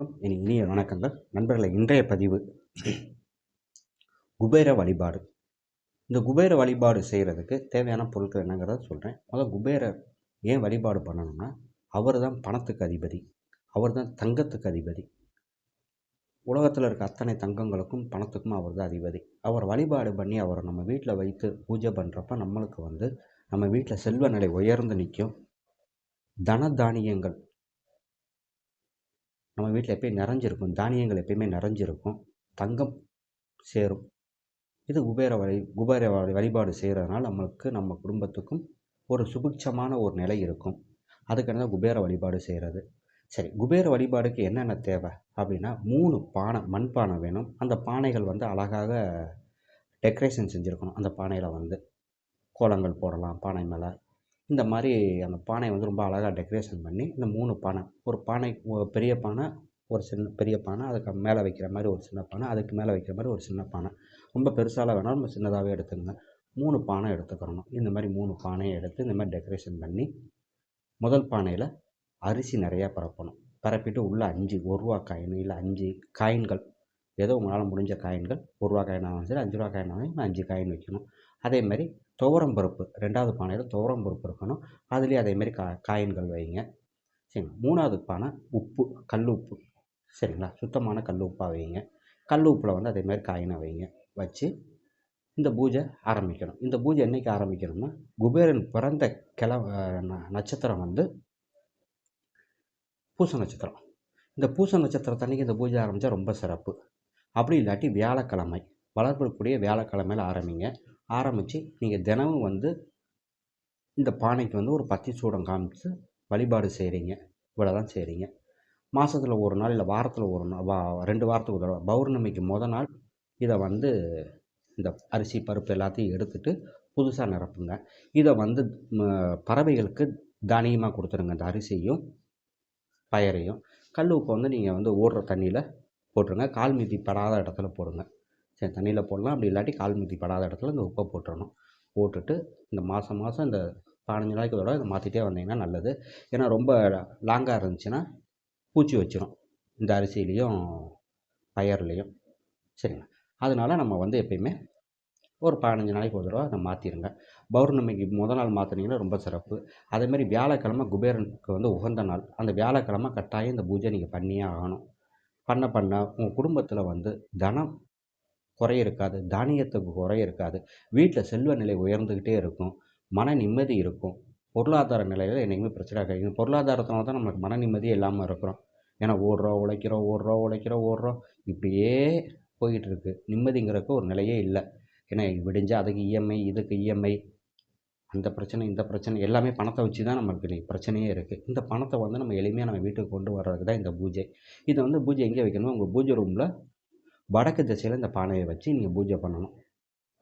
இனி இனிய வணக்கங்கள். நண்பர்களை இன்றைய பதிவு குபேர வழிபாடு. இந்த குபேர வழிபாடு செய்கிறதுக்கு தேவையான பொருட்கள் என்னங்கிறத சொல்கிறேன் முதல் குபேரர் ஏன் வழிபாடு பண்ணணும்னா அவர் தான் பணத்துக்கு அதிபதி. அவர் தான் தங்கத்துக்கு அதிபதி. உலகத்தில் இருக்க அத்தனை தங்கங்களுக்கும் பணத்துக்கும் அவர் தான் அதிபதி. அவர் வழிபாடு பண்ணி அவரை நம்ம வீட்டில் வைத்து பூஜை பண்ணுறப்ப நம்மளுக்கு வந்து நம்ம வீட்டில் செல்வ நிலை உயர்ந்து நிற்கும். தன தானியங்கள் நம்ம வீட்டில் எப்பயும் நிறைஞ்சிருக்கும். தானியங்கள் எப்பயுமே நிறைஞ்சிருக்கும். தங்கம் சேரும். இது குபேர வழி குபேர வழி வழிபாடு செய்கிறதுனால நம்மளுக்கு நம்ம குடும்பத்துக்கும் ஒரு சுபிட்சமான ஒரு நிலை இருக்கும். அதுக்கான தான் குபேர வழிபாடு செய்கிறது சரி குபேர வழிபாடுக்கு என்னென்ன தேவை? அப்படின்னா மூணு பானை மண்பானை வேணும். அந்த பானைகள் வந்து அழகாக டெக்கரேஷன் செஞ்சுருக்கணும். அந்த பானையில் வந்து கோலங்கள் போடலாம். பானை மேலே இந்த மாதிரி அந்த பானையை வந்து ரொம்ப அழகாக டெக்கரேஷன் பண்ணி இந்த மூணு பானை ஒரு பானை பெரிய பானை ஒரு சின்ன பெரிய பானை அதுக்கு மேலே வைக்கிற மாதிரி ஒரு சின்ன பானை அதுக்கு மேலே வைக்கிற மாதிரி ஒரு சின்ன பானை. ரொம்ப பெருசால வேணாலும் நம்ம சின்னதாகவே எடுத்துக்கோங்க. மூணு பானை எடுத்துக்கிறணும் இந்த மாதிரி மூணு பானையை எடுத்து இந்த மாதிரி டெக்கரேஷன் பண்ணி முதல் பானையில் அரிசி நிறையா பரப்பணும். பரப்பிட்டு உள்ளே அஞ்சு ஒரு ரூபா காயின் இல்லை அஞ்சு காயின்கள் ஏதோ உங்களால் முடிஞ்ச காயின்கள் ஒரு ரூபா காயினாகவும் சரி அஞ்சு ரூபா காயினாகவும் அஞ்சு காயின் வைக்கணும். அதே மாதிரி துவரம் பருப்பு ரெண்டாவது பானையில் துவரம் பருப்பு இருக்கணும். அதுலேயும் அதேமாரி கா காயின்கள் வைங்க. சரிங்களா? மூணாவது பானை உப்பு கல் உப்பு. சரிங்களா? சுத்தமான கல் உப்பாக வைங்க. கல் உப்பில் வந்து அதேமாதிரி காயினை வைங்க. வச்சு இந்த பூஜை ஆரம்பிக்கணும். இந்த பூஜை என்னைக்கு ஆரம்பிக்கணும்னா குபேரன் பிறந்த கிள நட்சத்திரம் வந்து பூச நட்சத்திரம். இந்த பூச நட்சத்திரத்தன்னைக்கு இந்த பூஜை ஆரம்பித்தா ரொம்ப சிறப்பு. அப்படி இல்லாட்டி வியாழக்கிழமை வளர்க்கக்கூடிய வியாழக்கிழமையில் ஆரம்பிங்க. ஆரம்பித்து நீங்கள் தினமும் வந்து இந்த பானைக்கு வந்து ஒரு பத்தி சூடம் காமிச்சு வழிபாடு செய்கிறீங்க இவ்வளோ தான் செய்கிறீங்க மாதத்தில் ஒரு நாள் இல்லை வாரத்தில் ஒரு நாள் வா ரெண்டு வாரத்துக்கு ஒரு தடவை. பௌர்ணமிக்கு மொதல் நாள் இதை வந்து இந்த அரிசி பருப்பு எல்லாத்தையும் எடுத்துட்டு புதுசாக நிரப்புங்க. இதை வந்து பறவைகளுக்கு தானியமாக கொடுத்துருங்க. இந்த அரிசியும் பயரையும். கல் உப்பை வந்து நீங்கள் வந்து ஓடுற தண்ணியில் போட்டுருங்க. கால் மிதி படாத இடத்துல போடுங்க. சரி தண்ணியில் போடலாம். அப்படி இல்லாட்டி கால் மிதி படாத இடத்துல இந்த உப்பை போட்டுடணும் போட்டுட்டு இந்த மாதம் மாதம் இந்த பதினஞ்சு நாளைக்கு ஒரு தடவை இதை மாற்றிட்டே வந்தீங்கன்னா நல்லது. ஏன்னா ரொம்ப லாங்காக இருந்துச்சுன்னா பூச்சி வச்சிரும். இந்த அரிசியிலையும் பயர்லேயும். சரிங்களா? அதனால் நம்ம வந்து எப்பயுமே ஒரு பதினஞ்சு நாளைக்கு ஒரு தடவை அதை மாற்றிடுங்க பௌர்ணமிக்கு முத நாள் மாற்றினீங்கன்னா ரொம்ப சிறப்பு. அதேமாதிரி வியாழக்கிழமை குபேரனுக்கு வந்து உகந்த நாள். அந்த வியாழக்கிழமை கட்டாயம் இந்த பூஜை நீங்கள் பண்ணியே ஆகணும். பண்ண பண்ண உங்கள் குடும்பத்தில் வந்து தனம் குறை இருக்காது தானியத்துக்கு குறை இருக்காது வீட்டில் செல்வ நிலை உயர்ந்துக்கிட்டே இருக்கும். மன நிம்மதி இருக்கும். பொருளாதார நிலையில் என்றைக்குமே பிரச்சனை கிடைக்கும் பொருளாதாரத்தினால தான் நமக்கு மன நிம்மதியே இல்லாமல் இருக்கிறோம். ஏன்னா ஓடுறோம் உழைக்கிறோம் ஓடுறோம் உழைக்கிறோம் ஓடுறோம் இப்படியே போயிட்டுருக்கு நிம்மதிங்கிறதுக்கு ஒரு நிலையே இல்லை. ஏன்னா விடிஞ்சால் அதுக்கு இஎம்ஐ இதுக்கு இஎம்ஐ. அந்த பிரச்சனை இந்த பிரச்சனை எல்லாமே பணத்தை வச்சு தான் நமக்கு இன்னைக்கு பிரச்சனையே இருக்குது இந்த பணத்தை வந்து நம்ம எளிமையாக நம்ம வீட்டுக்கு கொண்டு வர்றதுக்கு தான் இந்த பூஜை. இதை வந்து பூஜை எங்கே வைக்கணும் உங்கள் பூஜை ரூமில் வடக்கு திசையில் இந்த பானையை வச்சு நீங்கள் பூஜை பண்ணணும்.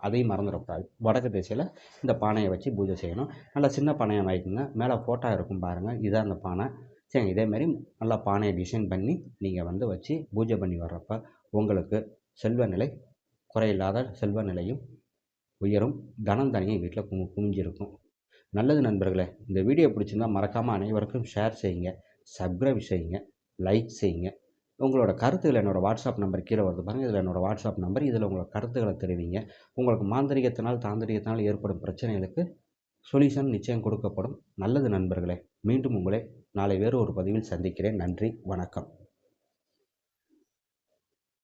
அதையும் மறந்துடக்கூடாது வடக்கு திசையில் இந்த பானையை வச்சு பூஜை செய்யணும். நல்லா சின்ன பானையாக வாங்கிக்கோங்க மேலே ஃபோட்டோ இருக்கும் பாருங்கள் இதான் அந்த பானை. சரி இதேமாரி நல்லா பானையை டிசைன் பண்ணி நீங்கள் வந்து வச்சு பூஜை பண்ணி வர்றப்ப உங்களுக்கு செல்வ நிலை குறையில்லாத செல்வ நிலையும் உயரும். தனம் தனியும் வீட்டில் கு குமிஞ்சிருக்கும் நல்லது நண்பர்களே இந்த வீடியோ பிடிச்சிருந்தா மறக்காமல் அனைவருக்கும் ஷேர் செய்யுங்க. சப்ஸ்கிரைப் செய்யுங்க. லைக் செய்யுங்க. உங்களோட கருத்துக்கள் என்னோடய வாட்ஸ்அப் நம்பர் கீழே வருது பாருங்கள் இதில் என்னோடய வாட்ஸ்அப் நம்பர் இதில் உங்களோட கருத்துக்களை தெரிவிங்க. உங்களுக்கு மாந்திரிகத்தினால் தாந்திரிகத்தினால் ஏற்படும் பிரச்சனைகளுக்கு சொல்யூஷன் நிச்சயம் கொடுக்கப்படும். நல்லது நண்பர்களே மீண்டும் உங்களை நாளை வேறு ஒரு பதிவில் சந்திக்கிறேன். நன்றி வணக்கம்.